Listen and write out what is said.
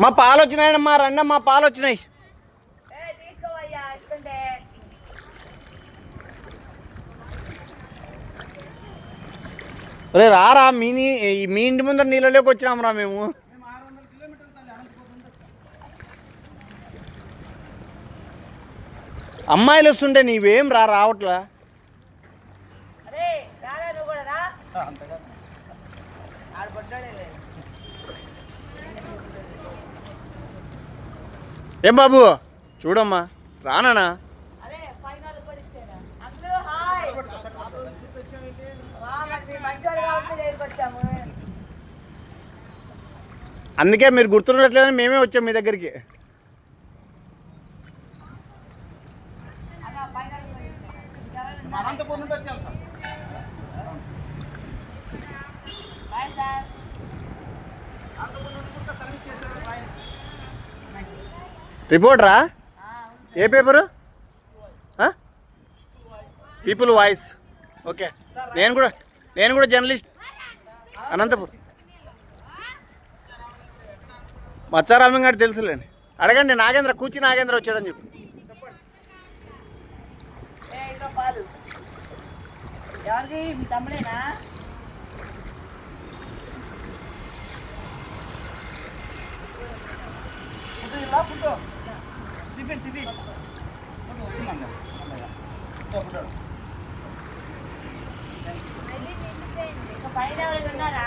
మా పాలు వచ్చినాయమ్మా రండి మా పాలు వచ్చినాయి ఏ తీసుకోవయ్యా ఇస్తుంటే రే రారా మీ మీ ఇంటి ముందర నీళ్ళలోకి వచ్చినాం రా మేము. అమ్మాయిలు వస్తుంటే నీవేం రా రావట్లా? అరే రారా నువ్వు కూడా రా ఆడ బొడ్డోడే లేదు ఏం బాబు? చూడమ్మా. రానా అందుకే మీరు గుర్తుండట్లేదని మేమే వచ్చాం మీ దగ్గరికి. అనంతపురం రిపోర్టరా అవును. ఏ పేపరు పీపుల్ వాయిస్ ఓకే నేను కూడా నేను కూడా జర్నలిస్ట్ అనంతపురం. మచ్చారామం గారు తెలుసులేండి. అడగండి నాగేంద్ర కూర్చి నాగేంద్ర వచ్చాడని చెప్పు. ఎవరిది? మీ తమ్ముడేనా? టిఫిన్ టిఫిన్ వస్తుందండి పైన ఉన్నారా?